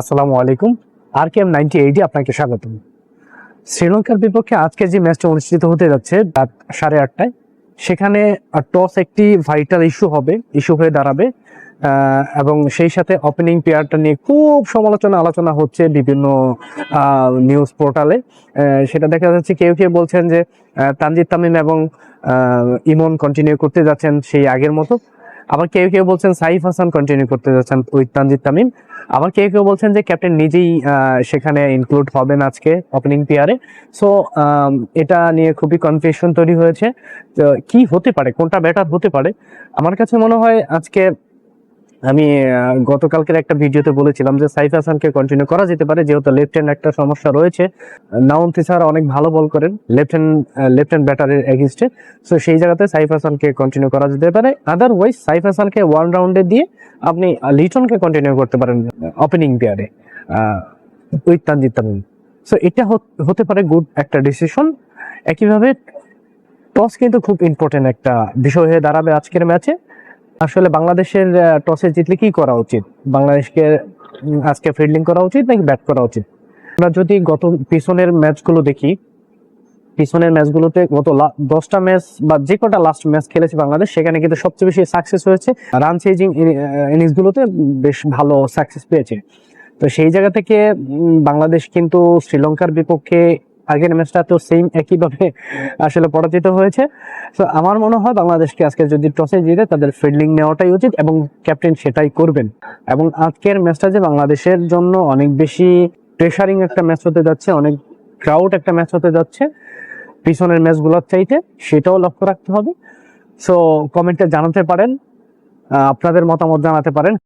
আসসালামু আলাইকুম। আর K M ninety এইটে আপনাকে স্বাগতম। শ্রীলঙ্কার বিপক্ষে আজকে যে ম্যাচটা অনুষ্ঠিত হতে যাচ্ছে রাত সাড়ে আটটায়, সেখানে টস একটি ভাইটাল ইস্যু হবে ইস্যু হয়ে দাঁড়াবে। এবং সেই সাথে ওপেনিং পেয়ারটা নিয়ে খুব সমালোচনা আলোচনা হচ্ছে বিভিন্ন নিউজ পোর্টালে সেটা দেখা যাচ্ছে কেউ কেউ বলছেন যে তানজিদ তামিম এবং ইমন কন্টিনিউ করতে যাচ্ছেন সেই আগের মতো। আবার কেউ কেউ বলছেন সাইফ হাসান কন্টিনিউ করতে যাচ্ছেন উইথ তানজিদ তামিম। আবার কেউ কেউ বলছেন যে ক্যাপ্টেন নিজেই সেখানে ইনক্লুড হবেন আজকে ওপেনিং পেয়ারে সো এটা নিয়ে খুবই কনফিউশন তৈরি হয়েছে। তো, কি হতে পারে? কোনটা ব্যাটার হতে পারে? আমার কাছে মনে হয় আজকে আমি গতকালকের একটা ভিডিওতে বলেছিলাম যে সাইফ হাসানকে কন্টিনিউ করা যেতে পারে, যেহেতু লেফট হ্যান্ড একটা সমস্যা রয়েছে। নাউন্তি স্যার অনেক ভালো বল করেন লেফট হ্যান্ড লেফট হ্যান্ড ব্যাটারের এগেনস্টে সো সেই জায়গাতে সাইফ হাসানকে কন্টিনিউ করা যেতে পারে। আদারওয়াইজ সাইফ হাসানকে ওয়ান রাউন্ডে দিয়ে আপনি লিটনকে কন্টিনিউ করতে পারেন ওপেনিং পেয়ারে উইথ তানজিদ তামিম। সো এটা হতে পারে গুড একটা ডিসিশন একইভাবে টস কিন্তু খুব ইম্পর্টেন্ট একটা বিষয় হয়ে দাঁড়াবে আজকের ম্যাচে আসলে বাংলাদেশের টসে জিতলে কি করা উচিত? বাংলাদেশকে আজকে ফিল্ডিং করা উচিত নাকি ব্যাট করা উচিত? আমরা যদি গত পিছনের ম্যাচগুলো দেখি, পিছনের ম্যাচগুলোতে গত দশটা ম্যাচ বা যে কটা লাস্ট ম্যাচ খেলেছে বাংলাদেশ, সেখানে কিন্তু সবচেয়ে বেশি সাকসেস হয়েছে। রান চেজিং ইনিংসগুলোতে বেশ ভালো সাকসেস পেয়েছে। তো সেই জায়গা থেকে বাংলাদেশ কিন্তু শ্রীলঙ্কার বিপক্ষে আগের ম্যাচটা তো সেম একইভাবে আসলে পরাজিত হয়েছে। তো আমার মনে হয় বাংলাদেশকে আজকে যদি টসে জিতে, তাদের ফিল্ডিং নেওয়াটাই উচিত এবং ক্যাপ্টেন সেটাই করবেন। এবং আজকের ম্যাচটা যে বাংলাদেশের জন্য অনেক বেশি প্রেশারিং একটা ম্যাচ হতে যাচ্ছে, অনেক ক্রাউড একটা ম্যাচ হতে যাচ্ছে, পিছনের ম্যাচগুলোর চাইতে সেটাও লক্ষ্য রাখতে হবে। সো কমেন্টে জানাতে পারেন আপনাদের মতামত জানাতে পারেন।